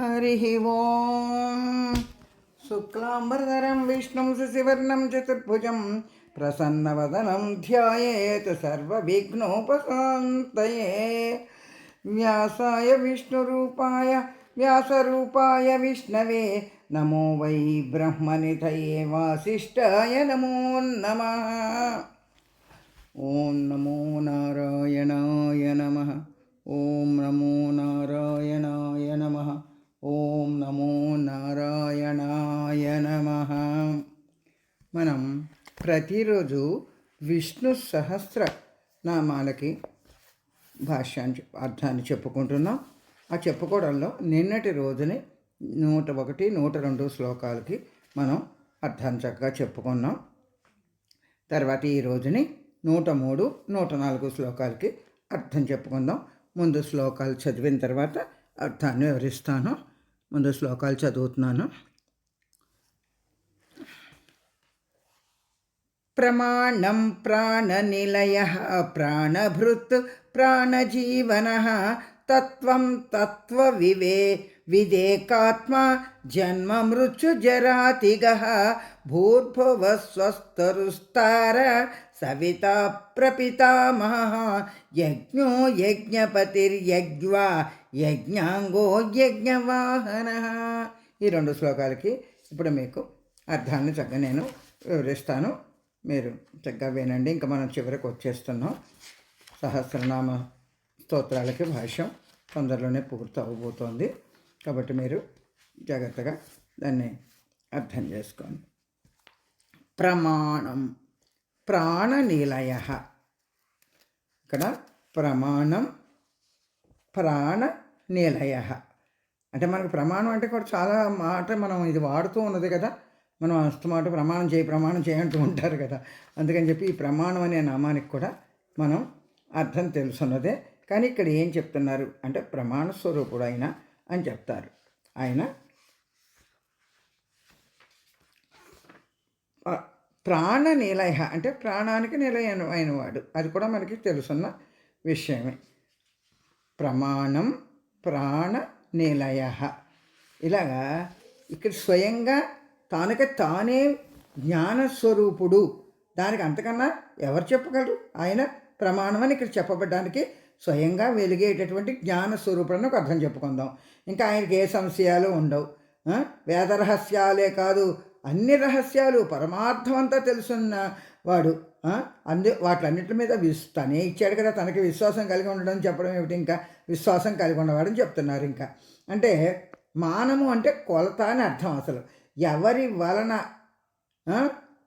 हरिः ॐ शुक्लाम्बरधरं, विष्णुं शशिवर्णं, चतुर्भुजं प्रसन्नवदनं ध्यायेत् सर्वविघ्नोपशान्तये। व्यासाय विष्णुरूपाय, व्यासरूपाय विष्णवे, नमो वै ब्रह्मनिधये वासिष्ठाय नमो नमः। ॐ नमो नारायणाय नमः। ॐ नमो नारायणाय नमः। ఓం నమో నారాయణాయ నమ. మనం ప్రతిరోజు విష్ణు సహస్ర నామాలకి భాష్యాన్ని అర్థాన్ని చెప్పుకుంటున్నాం. ఆ చెప్పుకోవడంలో నిన్నటి రోజుని నూట ఒకటి నూట రెండు శ్లోకాలకి మనం అర్థాన్ని చక్కగా చెప్పుకున్నాం. తర్వాత ఈ రోజుని నూట మూడు నూట నాలుగు శ్లోకాలకి అర్థం చెప్పుకుందాం. ముందు శ్లోకాలు చదివిన తర్వాత అర్థాన్ని వివరిస్తాను. ముందు శ్లోకాలు చదువుతున్నాను. ప్రమాణం ప్రాణనిలయ ప్రాణభృత్ ప్రాణజీవన తత్వం తత్వవివే విదేకాత్మా జన్మ మృత్యుజరాతిగ భూర్భువ స్వస్తరుస్తార సవిత ప్రపితామహ యజ్ఞో యజ్ఞపతిర్యజ్వా యజ్ఞాంగో యజ్ఞవాహన ఈ రెండు శ్లోకాలకి ఇప్పుడు మీకు అర్థాన్ని చక్కగా నేను వివరిస్తాను. మీరు చక్కగా వినండి. ఇంకా మనం చివరికి వచ్చేస్తున్నాం. సహస్రనామ స్తోత్రాలకి భాష్యం తొందరలోనే పూర్తి అవ్వబోతోంది కాబట్టి మీరు జాగ్రత్తగా దాన్ని అర్థం చేసుకోండి. ప్రమాణం. ప్రాణనిలయ. ఇక్కడ ప్రమాణం ప్రాణ నిలయ అంటే మనకు ప్రమాణం అంటే కూడా చాలా మాట మనం ఇది వాడుతూ ఉన్నది కదా. మనం అస్తమాట ప్రమాణం చేయి ప్రమాణం చేయంటూ ఉంటారు కదా. అందుకని చెప్పి ఈ ప్రమాణం అనే నామానికి కూడా మనం అర్థం తెలుసున్నదే. కానీ ఇక్కడ ఏం చెప్తున్నారు? అంటే ప్రమాణ స్వరూపుడు ఆయన అని చెప్తారు. ఆయన ప్రాణ నిలయ అంటే ప్రాణానికి నిలయం అయినవాడు. అది కూడా మనకి తెలుసున్న విషయమే. ప్రమాణం ప్రాణ నిలయ. ఇలాగా ఇక్కడ స్వయంగా తానుక తానే జ్ఞానస్వరూపుడు. దానికి అంతకన్నా ఎవరు చెప్పగలరు? ఆయన ప్రమాణం అని ఇక్కడ చెప్పబడ్డానికి స్వయంగా వెలిగేటటువంటి జ్ఞానస్వరూపుడని ఒక అర్థం చెప్పుకుందాం. ఇంకా ఆయనకి ఏ సంశయాలు ఉండవు. వేదరహస్యాలే వేద రహస్యాలే కాదు అన్ని రహస్యాలు పరమార్థం అంతా తెలుసున్న వాడు అందు వాటన్నిటి మీద విస్ తనే ఇచ్చాడు కదా తనకి విశ్వాసం కలిగి ఉండడం చెప్పడం ఏమిటి ఇంకా? విశ్వాసం కలిగి ఉన్నవాడని చెప్తున్నారు ఇంకా. అంటే మానము అంటే కొలత అని అర్థం అసలు. ఎవరి వలన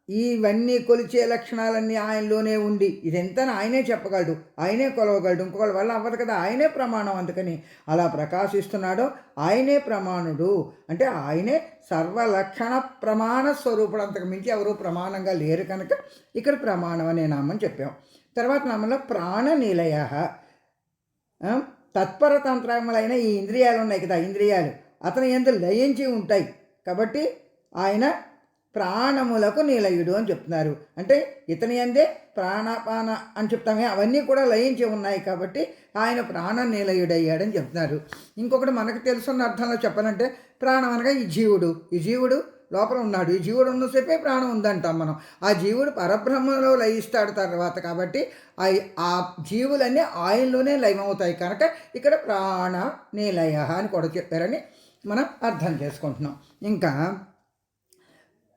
ఇవన్నీ కొలిచే లక్షణాలన్నీ ఆయనలోనే ఉండి ఇదంతా ఆయనే చెప్పగలడు ఆయనే కొలవగలడు ఇంకొకళ్ళ వల్ల అవ్వదు కదా ఆయనే ప్రమాణం అందుకని అలా ప్రకాశిస్తున్నాడో. ఆయనే ప్రమాణుడు అంటే ఆయనే సర్వలక్షణ ప్రమాణ స్వరూపుడు అంతకు మించి ఎవరు ప్రమాణంగా లేరు కనుక ఇక్కడ ప్రమాణం అనే నామం చెప్పాం. తర్వాత నామంలో ప్రాణ నిలయ తత్పరతంత్రములైన ఈ ఇంద్రియాలు ఉన్నాయి కదా ఇంద్రియాలు అతని ఎందు లయించి ఉంటాయి కాబట్టి ఆయన ప్రాణములకు నిలయుడు అని చెప్తున్నారు. అంటే ఇతని అందే ప్రాణపాన అని చెప్తామే అవన్నీ కూడా లయించి ఉన్నాయి కాబట్టి ఆయన ప్రాణ నిలయుడయ్యాడని చెప్తున్నారు. ఇంకొకటి మనకు తెలుసున్న అర్థంలో చెప్పాలంటే ప్రాణం అనగా ఈ జీవుడు. ఈ జీవుడు లోపల ఉన్నాడు. ఈ జీవుడు ఉన్నసేపే ప్రాణం ఉందంటాం మనం. ఆ జీవుడు పరబ్రహ్మలో లయిస్తాడు తర్వాత కాబట్టి ఆ ఆ జీవులన్నీ ఆయనలోనే లయమవుతాయి. కనుక ఇక్కడ ప్రాణ నిలయ అని కూడా చెప్పారని మనం అర్థం చేసుకుంటున్నాం. ఇంకా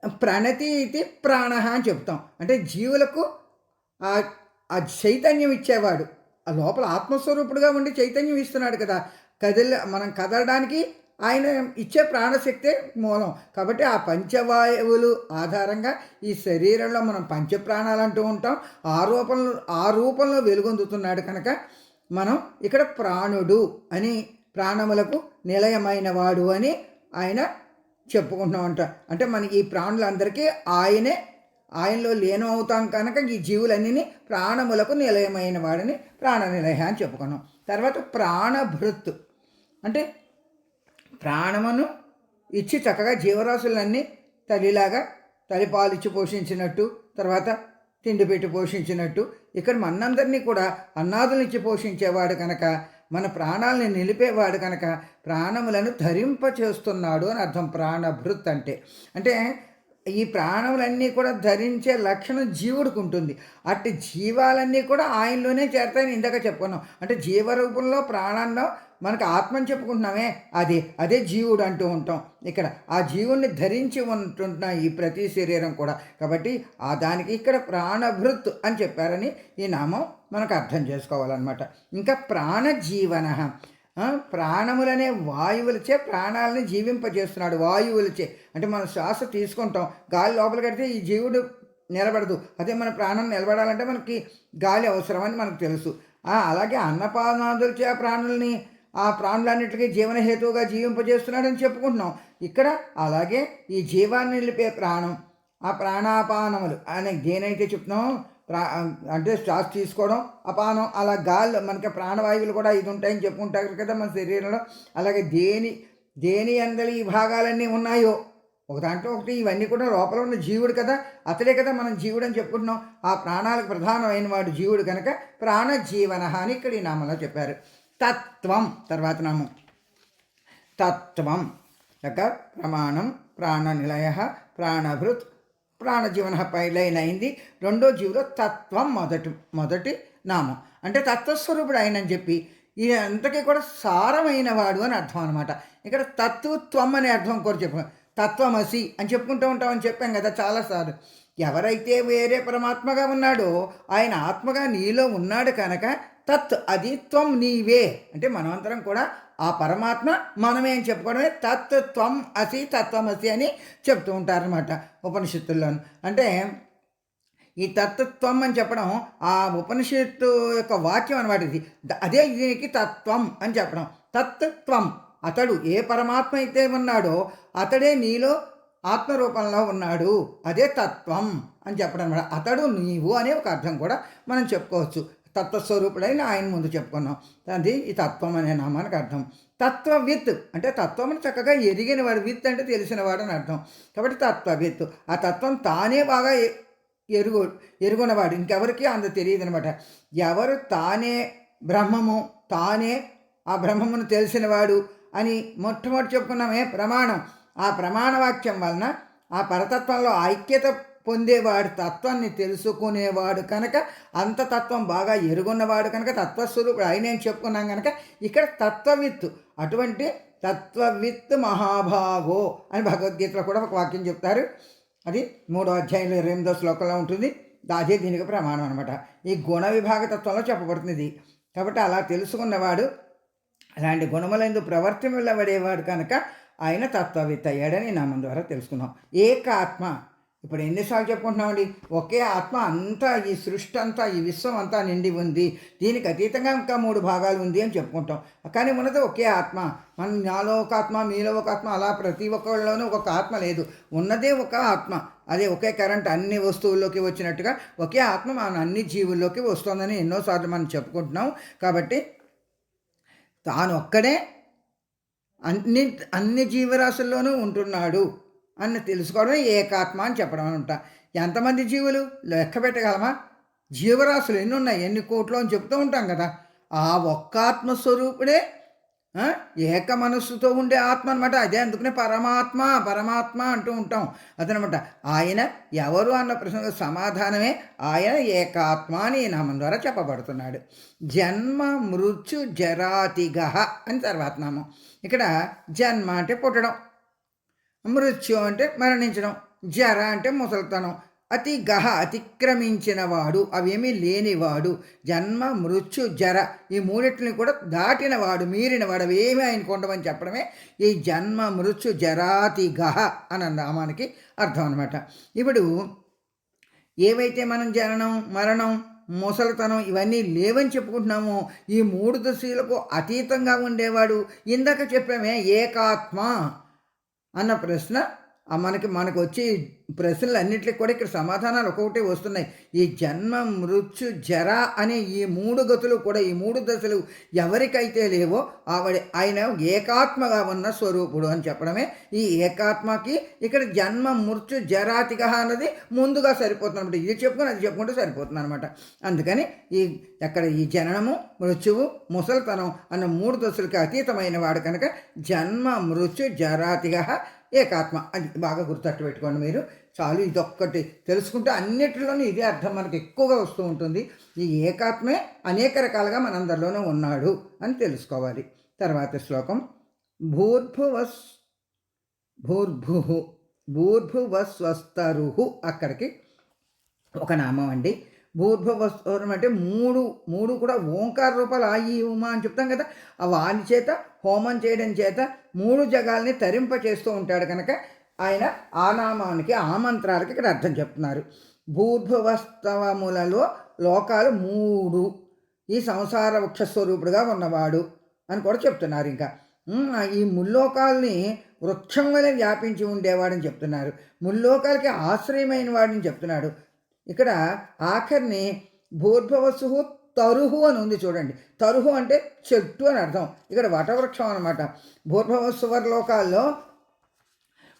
ప్రణతి ఇది ప్రాణ అని చెప్తాం. అంటే జీవులకు ఆ చైతన్యం ఇచ్చేవాడు. ఆ లోపల ఆత్మస్వరూపుడుగా ఉండి చైతన్యం ఇస్తున్నాడు కదా. కదిలి మనం కదలడానికి ఆయన ఇచ్చే ప్రాణశక్తే మూలం. కాబట్టి ఆ పంచవాయువులు ఆధారంగా ఈ శరీరంలో మనం పంచప్రాణాలు అంటూ ఉంటాం. ఆ రూపంలో ఆ రూపంలో వెలుగొందుతున్నాడు కనుక మనం ఇక్కడ ప్రాణుడు అని ప్రాణములకు నిలయమైన వాడు అని ఆయన చెప్పుకుంటున్నాం అంట అంటే మనకి ఈ ప్రాణులందరికీ ఆయనే ఆయనలో లీనం అవుతాం కనుక ఈ జీవులన్నీ ప్రాణములకు నిలయమైన వాడిని ప్రాణ నిలయ అని చెప్పుకున్నాం. తర్వాత ప్రాణభృత్. అంటే ప్రాణమును ఇచ్చి చక్కగా జీవరాశులన్నీ తల్లిలాగా తల్లిపాలిచ్చి పోషించినట్టు తర్వాత తిండి పెట్టి పోషించినట్టు ఇక్కడ మనందరినీ కూడా అన్నాదులు ఇచ్చి పోషించేవాడు కనుక మన ప్రాణాలని నిలిపేవాడు కనుక ప్రాణములను ధరింప చేస్తున్నాడు అని అర్థం ప్రాణభృత్ అంటే. అంటే ఈ ప్రాణములన్నీ కూడా ధరించే లక్షణం జీవుడికి ఉంటుంది. అట్టి జీవాలన్నీ కూడా ఆయనలోనే చేరతాయని ఇందాక చెప్పుకున్నాం. అంటే జీవరూపంలో ప్రాణంలో మనకు ఆత్మని చెప్పుకుంటున్నామే. అది అదే జీవుడు అంటూ ఉంటాం. ఇక్కడ ఆ జీవుణ్ణి ధరించి ఉంటున్న ఈ ప్రతి శరీరం కూడా. కాబట్టి ఆ దానికి ఇక్కడ ప్రాణభృత్ అని చెప్పారని ఈ నామం మనకు అర్థం చేసుకోవాలన్నమాట. ఇంకా ప్రాణజీవన ప్రాణములనే వాయువులచే ప్రాణాలని జీవింపజేస్తున్నాడు. వాయువులచే. అంటే మనం శ్వాస తీసుకుంటాం. గాలి లోపల కడితే ఈ జీవుడు నిలబడదు. అదే మన ప్రాణం నిలబడాలంటే మనకి గాలి అవసరమని మనకు తెలుసు. అలాగే అన్నపానాదులచే ఆ ప్రాణుల్ని ఆ ప్రాణులన్నిటికీ జీవనహేతువుగా జీవింపజేస్తున్నాడని చెప్పుకుంటున్నాం. ఇక్కడ అలాగే ఈ జీవాన్ని నిలిపే ప్రాణం ఆ ప్రాణాపానములు అనే దేనైతే చెప్తున్నాం ప్రా అంటే శ్వాస తీసుకోవడం అపానం అలా గాల్లో మనకి ప్రాణవాయువులు కూడా ఇది ఉంటాయని చెప్పుకుంటారు కదా మన శరీరంలో. అలాగే దేని దేని అందరి ఈ భాగాలన్నీ ఉన్నాయో ఒక దాంట్లో ఒకటి ఇవన్నీ కూడా లోపల ఉన్న జీవుడు కదా. అతడే కదా మనం జీవుడు అని చెప్పుకుంటున్నాం. ఆ ప్రాణాలకు ప్రధానమైన వాడు జీవుడు కనుక ప్రాణజీవన అని ఇక్కడ ఈ నామంలో చెప్పారు. తత్వం తర్వాత నామం. తత్వం. యొక్క ప్రమాణం ప్రాణనిలయ ప్రాణభృత్ ప్రాణజీవన పైలైన్ అయింది రెండో జీవులో తత్వం మొదటి మొదటి నామం. అంటే తత్వస్వరూపుడు ఆయనని చెప్పి ఇది అంతకీ కూడా సారమైన వాడు అని అర్థం అనమాట ఇక్కడ తత్వత్వం అనే అర్థం కూడా చెప్పాం. తత్వమసి అని చెప్పుకుంటూ ఉంటామని చెప్పాం కదా చాలాసార్లు. ఎవరైతే వేరే పరమాత్మగా ఉన్నాడో ఆయన ఆత్మగా నీలో ఉన్నాడు కనుక తత్ అది త్వం నీవే. అంటే మనమంతరం కూడా ఆ పరమాత్మ మనమే అని చెప్పుకోవడమే తత్వం అసి తత్వమసి అని చెప్తూ ఉంటారనమాట ఉపనిషత్తుల్లోను. అంటే ఈ తత్వత్వం అని చెప్పడం ఆ ఉపనిషత్తు యొక్క వాక్యం అనమాట ఇది. అదే దీనికి తత్వం అని చెప్పడం. తత్వం అతడు ఏ పరమాత్మ అయితే ఉన్నాడో అతడే నీలో ఆత్మరూపంలో ఉన్నాడు. అదే తత్వం అని చెప్పడం అనమాట అతడు నీవు అనే ఒక అర్థం కూడా మనం చెప్పుకోవచ్చు. తత్వస్వరూపుడైన ఆయన ముందు చెప్పుకున్నాం. అది ఈ తత్వం అనే నామానికి అర్థం. తత్వవిత్ అంటే తత్వం చక్కగా ఎరిగినవాడు విత్ అంటే తెలిసినవాడు అని అర్థం. కాబట్టి తత్వవిత్ ఆ తత్వం తానే బాగా ఎరుగు ఎరుగునవాడు ఇంకెవరికి అంత తెలియదు అనమాట ఎవరు తానే బ్రహ్మము తానే ఆ బ్రహ్మమును తెలిసినవాడు అని మొట్టమొదటి చెప్పుకున్నామే ప్రమాణం. ఆ ప్రమాణ వాక్యం వలన ఆ పరతత్వంలో ఐక్యత పొందేవాడు తత్వాన్ని తెలుసుకునేవాడు కనుక అంత తత్వం బాగా ఎరుగున్నవాడు కనుక తత్వస్వరూపుడు ఆయన ఏం చెప్పుకున్నాం కనుక ఇక్కడ తత్వవిత్తు అటువంటి తత్వవిత్ మహాభాగో అని భగవద్గీతలో కూడా ఒక వాక్యం చెప్తారు. అది మూడో అధ్యాయంలో ఇరవై ఎనిమిదో శ్లోకంలో ఉంటుంది. అదే దీనికి ప్రమాణం అనమాట ఈ గుణ విభాగ తత్వంలో చెప్పబడుతుంది కాబట్టి అలా తెలుసుకున్నవాడు అలాంటి గుణములందు ప్రవర్తింపబడేవాడు కనుక ఆయన తత్వవేత్త అయ్యాడని నామం ద్వారా తెలుసుకున్నాం. ఏకాత్మ ఇప్పుడు ఎన్నిసార్లు చెప్పుకుంటున్నామండి? ఒకే ఆత్మ అంతా ఈ సృష్టి అంతా ఈ విశ్వం అంతా నిండి ఉంది. దీనికి అతీతంగా ఇంకా మూడు భాగాలు ఉంది అని చెప్పుకుంటాం. కానీ ఉన్నది ఒకే ఆత్మ. మన నాలో ఒక ఆత్మ మీలో ఒక ఆత్మ అలా ప్రతి ఒక్కళ్ళలోనూ ఒక ఆత్మ లేదు. ఉన్నదే ఒక ఆత్మ. అదే ఒకే కరెంట్ అన్ని వస్తువుల్లోకి వచ్చినట్టుగా ఒకే ఆత్మ మన అన్ని జీవుల్లోకి వస్తుందని ఎన్నోసార్లు మనం చెప్పుకుంటున్నాం. కాబట్టి తాను ఒక్కడే అన్ని అన్ని జీవరాశుల్లోనూ ఉంటున్నాడు. అని తెలుసుకోవడమే ఏకాత్మ అని చెప్పడం అనమాట ఎంతమంది జీవులు? లెక్క పెట్టగలమా? జీవరాశులు ఎన్ని ఉన్నాయి? ఎన్ని కోట్లు అని చెప్తూ ఉంటాం కదా. ఆ ఒక్క ఆత్మస్వరూపుడే ఏక మనస్సుతో ఉండే ఆత్మ అనమాట అదే అందుకనే పరమాత్మ పరమాత్మ అంటూ ఉంటాం. అదనమాట. ఆయన ఎవరు అన్న ప్రశ్నకు సమాధానమే ఆయన ఏకాత్మ అని నామం ద్వారా చెప్పబడుతున్నాడు. జన్మ మృత్యు జరాతిగహ అని తర్వాత నామం. ఇక్కడ జన్మ అంటే పుట్టడం. మృత్యు అంటే మరణించడం జర అంటే ముసలితనం. అతి గహ అతిక్రమించినవాడు అవేమీ లేనివాడు జన్మ మృత్యు జర ఈ మూడింటిని కూడా దాటినవాడు మీరినవాడు అవేమీ ఆయనకు కొండమని చెప్పడమే ఈ జన్మ మృత్యు జరాతి గహ అన్న నామానికి అర్థం అనమాట ఇప్పుడు ఏవైతే మనం జననం మరణం ముసలితనం ఇవన్నీ లేవని చెప్పుకుంటున్నామో ఈ మూడు దశలకు అతీతంగా ఉండేవాడు. ఇందాక చెప్పామే ఏకాత్మ. అన్న ప్రశ్న ఆ మనకి మనకు వచ్చే ప్రశ్నలు అన్నింటికి కూడా ఇక్కడ సమాధానాలు ఒక్కొక్కటి వస్తున్నాయి. ఈ జన్మ మృత్యు జర అనే ఈ మూడు గతులు కూడా ఈ మూడు దశలు ఎవరికైతే లేవో ఆవిడ ఆయన ఏకాత్మగా ఉన్న స్వరూపుడు అని చెప్పడమే. ఈ ఏకాత్మకి ఇక్కడ జన్మ మృత్యు జరాతిక అన్నది ముందుగా సరిపోతుంది అనమాట ఇది చెప్పుకొని అది చెప్పుకుంటే సరిపోతుంది అనమాట అందుకని ఈ ఎక్కడ ఈ జననము మృత్యువు ముసలితనం అన్న మూడు దశలకి అతీతమైన వాడు కనుక జన్మ మృత్యు జరాతిగా ఏకాత్మ అది బాగా గుర్తట్టు పెట్టుకోండి మీరు. చాలు ఇదొక్కటి. తెలుసుకుంటే అన్నిటిలోనూ ఇదే అర్థం మనకు ఎక్కువగా వస్తూ ఉంటుంది. ఈ ఏకాత్మే అనేక రకాలుగా మనందరిలోనే ఉన్నాడు అని తెలుసుకోవాలి. తర్వాత శ్లోకం. భూర్భువస్ భూర్భు భూర్భువస్వస్తరుహు అక్కడికి ఒక నామం అండి. భూర్భువస్వరం అంటే మూడు మూడు కూడా ఓంకార రూపాలు ఆయి ఉమా అని చెప్తాం కదా. ఆ వాని చేత హోమం చేయడం చేత మూడు జగాల్ని తరింప చేస్తూ ఉంటాడు కనుక ఆయన ఆ నామానికి ఆ మంత్రాలకి ఇక్కడ అర్థం చెప్తున్నారు. భూర్భువస్తవములలో లోకాలు మూడు. ఈ సంసార వృక్ష స్వరూపుడుగా ఉన్నవాడు అని కూడా చెప్తున్నారు ఇంకా. ఈ ముల్లోకాల్ని వృక్షం వలె వ్యాపించి ఉండేవాడని చెప్తున్నారు. ముల్లోకాలకి ఆశ్రయమైన వాడిని చెప్తున్నాడు. ఇక్కడ ఆఖరిని భూర్భవసు తరుహు అని ఉంది చూడండి. తరుహు అంటే చెట్టు అని అర్థం. ఇక్కడ వటవృక్షం అనమాట భూర్భవస్సువర్ లోకాల్లో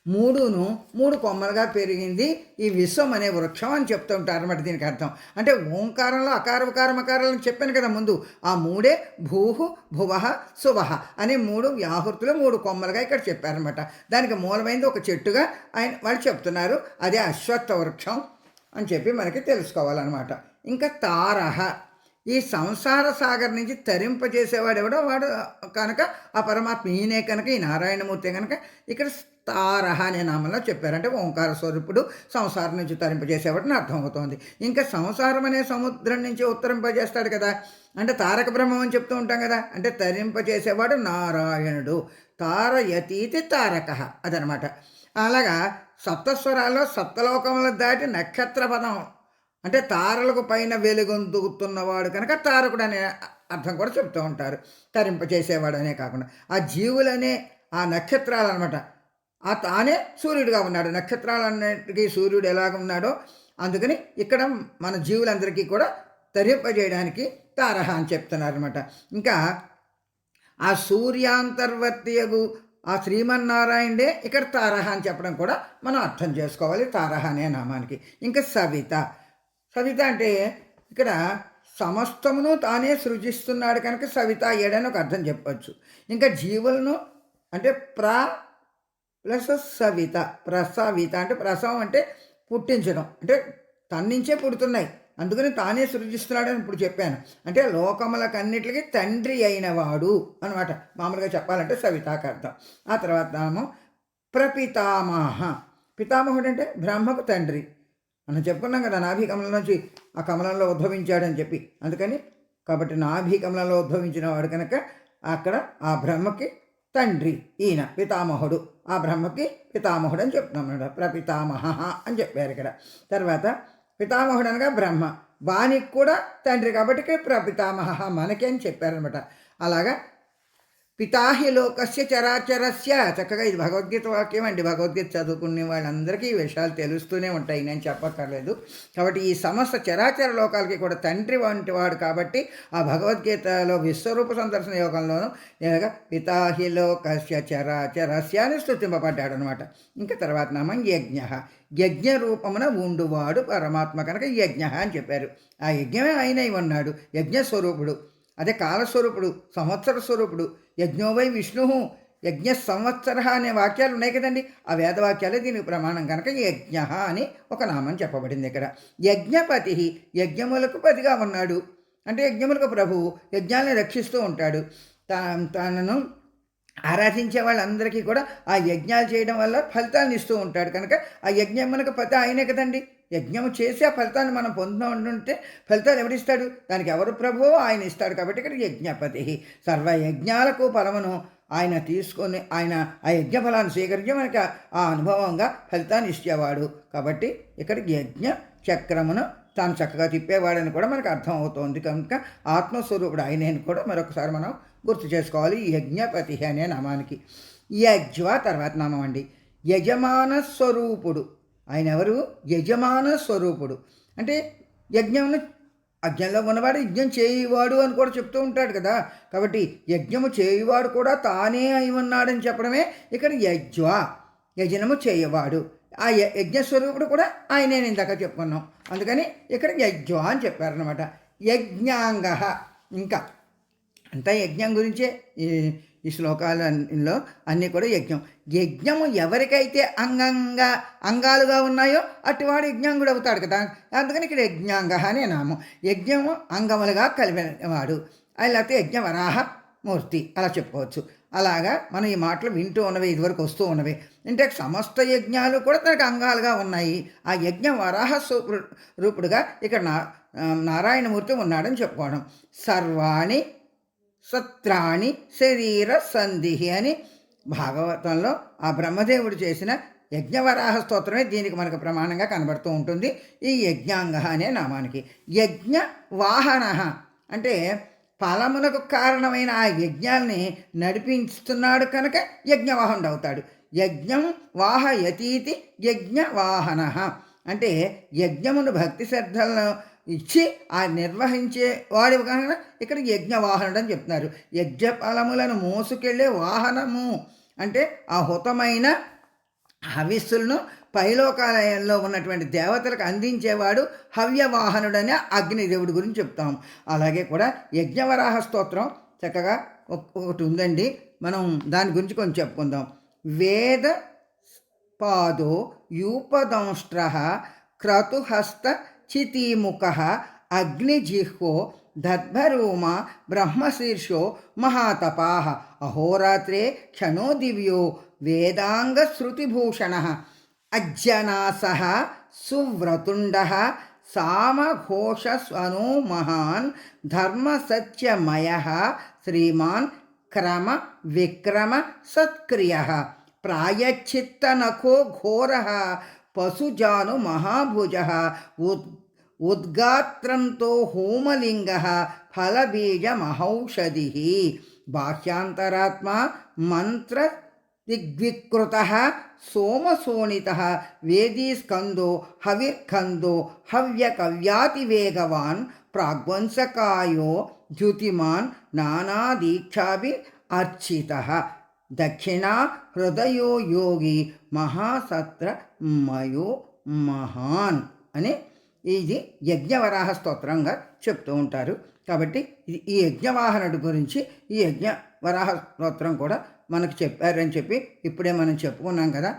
మూడును మూడు కొమ్మలుగా పెరిగింది ఈ విశ్వం అనే వృక్షం అని చెప్తుంటారు అనమాట దీనికి అర్థం. అంటే ఓంకారంలో అకార ఉకారం అకారాలను చెప్పాను కదా ముందు. ఆ మూడే భూహు భువహ శుభహ అనే మూడు వ్యాహృతులు మూడు కొమ్మలుగా ఇక్కడ చెప్పారనమాట దానికి మూలమైనది ఒక చెట్టుగా ఆయన వాళ్ళు చెప్తున్నారు. అదే అశ్వత్థ వృక్షం అని చెప్పి మనకి తెలుసుకోవాలన్నమాట. ఇంకా తారహ. ఈ సంసార సాగర్ నుంచి తరింపజేసేవాడు ఎవడో వాడు కనుక ఆ పరమాత్మ ఈయనే కనుక ఈ నారాయణమూర్తి కనుక. ఇక్కడ తారహ అనే నామంలో చెప్పారంటే ఓంకార స్వరూపుడు సంసారం నుంచి తరింపజేసేవాడని అర్థమవుతోంది ఇంకా సంసారం అనే సముద్రం నుంచి ఉత్తరింపజేస్తాడు కదా. అంటే తారక బ్రహ్మం అని చెప్తూ ఉంటాం కదా. అంటే తరింపజేసేవాడు నారాయణుడు. తారయతీతి తారక అదనమాట. అలాగా సప్తస్వరాల్లో సప్తలోకములు దాటి నక్షత్ర పదం అంటే తారలకు పైన వెలుగొందుకుతున్నవాడు కనుక తారకుడు అనే అర్థం కూడా చెప్తూ ఉంటారు. తరింప చేసేవాడు అనే కాకుండా. ఆ జీవులనే ఆ నక్షత్రాలు అనమాట ఆ తానే సూర్యుడిగా ఉన్నాడు. నక్షత్రాలన్నిటికీ సూర్యుడు ఎలాగ ఉన్నాడో అందుకని ఇక్కడ మన జీవులందరికీ కూడా తరింపజేయడానికి తారహ అని చెప్తున్నారు అనమాట ఇంకా ఆ సూర్యాంతర్వర్తియగు ఆ శ్రీమన్నారాయణే ఇక్కడ తారహ అని చెప్పడం కూడా మనం అర్థం చేసుకోవాలి. తారహ అనే నామానికి. ఇంకా సవిత. సవిత అంటే ఇక్కడ సమస్తమును తానే సృజిస్తున్నాడు కనుక సవిత అయ్యాడని ఒక అర్థం చెప్పచ్చు. ఇంకా జీవులను అంటే ప్ర ప్లస్ సవిత ప్రసవిత అంటే ప్రసవం అంటే పుట్టించడం. అంటే తన్నించే పుడుతున్నాయి. అందుకని తానే సృజిస్తున్నాడని ఇప్పుడు చెప్పాను. అంటే లోకములకన్నిటికీ తండ్రి అయినవాడు అనమాట మామూలుగా చెప్పాలంటే సవితాకి అర్థం. ఆ తర్వాత నామం ప్రపితామహ. పితామహుడు అంటే బ్రహ్మకు తండ్రి. మనం చెప్పుకున్నాం కదా నాభి కమలం నుంచి ఆ కమలంలో ఉద్భవించాడని చెప్పి. అందుకని కాబట్టి నాభి కమలంలో ఉద్భవించిన వాడు కనుక అక్కడ ఆ బ్రహ్మకి తండ్రి ఈయన పితామహుడు. ఆ బ్రహ్మకి పితామహుడు అని చెప్తున్నాం ప్రపితామహ అని చెప్పారు ఇక్కడ. తర్వాత పితామహుడు అనగా బ్రహ్మ వానికి కూడా తండ్రి కాబట్టి ప్రపితామహ మనకి అని చెప్పారనమాట అలాగా పితాహి లోకస్య చరాచరస్య. చక్కగా ఇది భగవద్గీత వాక్యం అండి. భగవద్గీత చదువుకునే వాళ్ళందరికీ ఈ విషయాలు తెలుస్తూనే ఉంటాయి. నేను చెప్పక్కర్లేదు. కాబట్టి ఈ సమస్త చరాచర లోకాలకి కూడా తండ్రి వంటి వాడు కాబట్టి ఆ భగవద్గీతలో విశ్వరూప సందర్శన యోగంలోనూ ఇలాగా పితాహి లోకస్య చరాచరస్య అని స్థుతింపబడ్డాడు అనమాట ఇంకా తర్వాత నామం యజ్ఞ. యజ్ఞ రూపమున ఉండువాడు పరమాత్మ కనుక యజ్ఞ అని చెప్పారు. ఆ యజ్ఞమే ఆయన ఉన్నాడు యజ్ఞ స్వరూపుడు. అదే కాలస్వరూపుడు సంవత్సర స్వరూపుడు. యజ్ఞోవై విష్ణు. యజ్ఞ సంవత్సర అనే వాక్యాలు ఉన్నాయి కదండి. ఆ వేదవాక్యాలే దీనికి ప్రమాణం కనుక యజ్ఞ అని ఒక నామం చెప్పబడింది ఇక్కడ. యజ్ఞపతి యజ్ఞములకు పతిగా ఉన్నాడు. అంటే యజ్ఞములకు ప్రభువు యజ్ఞాలను రక్షిస్తూ ఉంటాడు. తనను ఆరాధించే వాళ్ళందరికీ కూడా ఆ యజ్ఞాలు చేయడం వల్ల ఫలితాలను ఇస్తూ ఉంటాడు కనుక ఆ యజ్ఞం పతి ఆయనే కదండి. యజ్ఞము చేసి ఆ ఫలితాన్ని మనం పొందుతుంటే ఫలితాలు ఎవరిస్తాడు? దానికి ఎవరు ప్రభువో ఆయన ఇస్తాడు కాబట్టి ఇక్కడ యజ్ఞపతి. సర్వ యజ్ఞాలకు ఫలమును ఆయన తీసుకొని ఆయన ఆ యజ్ఞ ఫలాన్ని స్వీకరించి మనకి ఆ అనుభవంగా ఫలితాన్ని ఇచ్చేవాడు. కాబట్టి ఇక్కడ యజ్ఞ చక్రమును తాను చక్కగా తిప్పేవాడని కూడా మనకు అర్థం అవుతోంది కనుక ఆత్మస్వరూపుడు ఆయనని కూడా మరొకసారి మనం గుర్తు చేసుకోవాలి. ఈ యజ్ఞపతి అనే నామానికి. యజ్వ తర్వాత నామం అండి. యజమాన స్వరూపుడు. ఆయన ఎవరు యజమాన స్వరూపుడు. అంటే యజ్ఞమును యజ్ఞంలో ఉన్నవాడు యజ్ఞం చేయువాడు అని కూడా చెప్తూ ఉంటాడు కదా. కాబట్టి యజ్ఞము చేయువాడు కూడా తానే అయి ఉన్నాడని చెప్పడమే ఇక్కడ యజ్వ యజనము చేయవాడు. ఆ యజ్ఞస్వరూపుడు కూడా ఆయనే ఇందాక చెప్పుకున్నాం. అందుకని ఇక్కడ యజ్వ అని చెప్పారనమాట యజ్ఞాంగ. ఇంకా అంతా యజ్ఞం గురించే. ఈ శ్లోకాలలో అన్నీ కూడా యజ్ఞం. యజ్ఞము ఎవరికైతే అంగంగా అంగాలుగా ఉన్నాయో అటువాడు యజ్ఞాంగుడు అవుతాడు కదా. అందుకని ఇక్కడ యజ్ఞాంగ అనే నామం. యజ్ఞము అంగములుగా కలిపినవాడు అది లేకపోతే యజ్ఞ వరాహ మూర్తి. అలా చెప్పుకోవచ్చు. అలాగా మనం ఈ మాటలు వింటూ ఉన్నవి ఇదివరకు వస్తూ ఉన్నవి. అంటే సమస్త యజ్ఞాలు కూడా తనకు అంగాలుగా ఉన్నాయి. ఆ యజ్ఞ వరాహ రూపుడుగా ఇక్కడ నా నారాయణమూర్తి ఉన్నాడని చెప్పుకోవడం. సర్వాణి సత్రాణి శరీర సంధిహి అని భాగవతంలో ఆ బ్రహ్మదేవుడు చేసిన యజ్ఞవరాహ స్తోత్రమే దీనికి మనకు ప్రమాణంగా కనబడుతూ ఉంటుంది. ఈ యజ్ఞాంగ అనే నామానికి. యజ్ఞ వాహన అంటే ఫలమునకు కారణమైన ఆ యజ్ఞాల్ని నడిపిస్తున్నాడు కనుక యజ్ఞవాహనుడు అవుతాడు. యజ్ఞం వాహయతీతి యజ్ఞవాహన అంటే యజ్ఞమును భక్తి శ్రద్ధలను ఇచ్చి ఆ నిర్వహించే వాడి కనుక ఇక్కడ యజ్ఞవాహనుడు అని చెప్తున్నారు. యజ్ఞ ఫలములను మోసుకెళ్ళే వాహనము అంటే ఆ హుతమైన హవిస్సులను పైలోకాలయంలో ఉన్నటువంటి దేవతలకు అందించేవాడు హవ్యవాహనుడనే అగ్నిదేవుడి గురించి చెప్తాం. అలాగే కూడా యజ్ఞవరాహ స్తోత్రం చక్కగా ఒక- ఒకటి ఉందండి. మనం దాని గురించి కొంచెం చెప్పుకుందాం. వేద పాదో యూపదంష్ట్ర క్రతుహస్త क्षितिमुखः अग्निजिह्वो दर्भरूम ब्रह्मशीर्षो महातपाः। अहोरात्रे क्षणो दिव्यो वेदाङ्गश्रुतिभूषणः। अज्जनासः सुव्रतुण्डः सामघोषस्वनो महान् धर्मसत्यमयः श्रीमान् क्रमविक्रमसत्क्रियः। प्रायश्चित्तनखो घोरः పశుజాను మహాభుజ ఉద్ ఉద్గాత్రంతో హోమలింగ ఫలబీజమహౌషధి బాహ్యాంతరాత్మ మంత్ర దిగ్వికృత సోమసోనిత వేదీస్కందో హవిర్ఖందో హవ్యకవ్యాతివేగవాన్ ప్రాగ్వంసకాయో ద్యుతిమాన్ నానాదీక్షాభి అర్చిత దక్షిణా హృదయో యోగి మహాసత్ర మయో మహాన్ అని ఇది యజ్ఞవరాహ స్తోత్రంగా చెప్తూ ఉంటారు. కాబట్టి ఇది- ఈ యజ్ఞవాహనుడి గురించి ఈ యజ్ఞ వరాహ స్తోత్రం కూడా మనకు చెప్పారని చెప్పి ఇప్పుడే మనం చెప్పుకున్నాం కదా.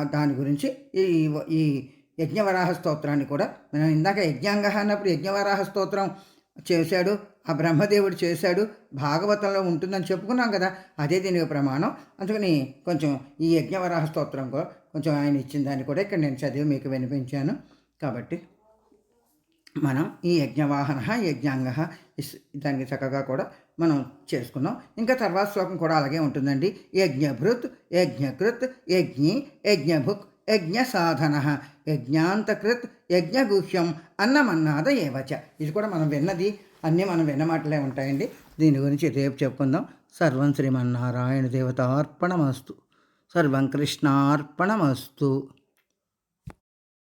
దాని గురించి ఈ ఈ యజ్ఞవరాహ స్తోత్రాన్ని కూడా మనం ఇందాక యజ్ఞాంగ అన్నప్పుడు యజ్ఞవరాహ స్తోత్రం చేశాడు. ఆ బ్రహ్మదేవుడు చేశాడు భాగవతంలో ఉంటుందని చెప్పుకున్నాం కదా అదే దీనికి ప్రమాణం. అందుకని కొంచెం ఈ యజ్ఞవరాహ స్తోత్రం కూడా కొంచెం ఆయన ఇచ్చిన దాన్ని కూడా ఇక్కడ నేను చదివి మీకు వినిపించాను. కాబట్టి మనం ఈ యజ్ఞవాహన యజ్ఞాంగ దానికి చక్కగా కూడా మనం చేసుకున్నాం. ఇంకా తర్వాత శ్లోకం కూడా అలాగే ఉంటుందండి. యజ్ఞభృత్ యజ్ఞకృత్ యజ్ఞి యజ్ఞభుక్ యజ్ఞ సాధన యజ్ఞాంతకృత్ యజ్ఞగుహ్యం అన్నమన్నాద ఏవచ. ఇది కూడా మనం విన్నది అన్నీ మనం వినమాటలే ఉంటాయండి. దీని గురించి రేపు చెప్పుకుందాం. సర్వం శ్రీమన్నారాయణ దేవతార్పణమస్తు. సర్వం కృష్ణార్పణమస్తు.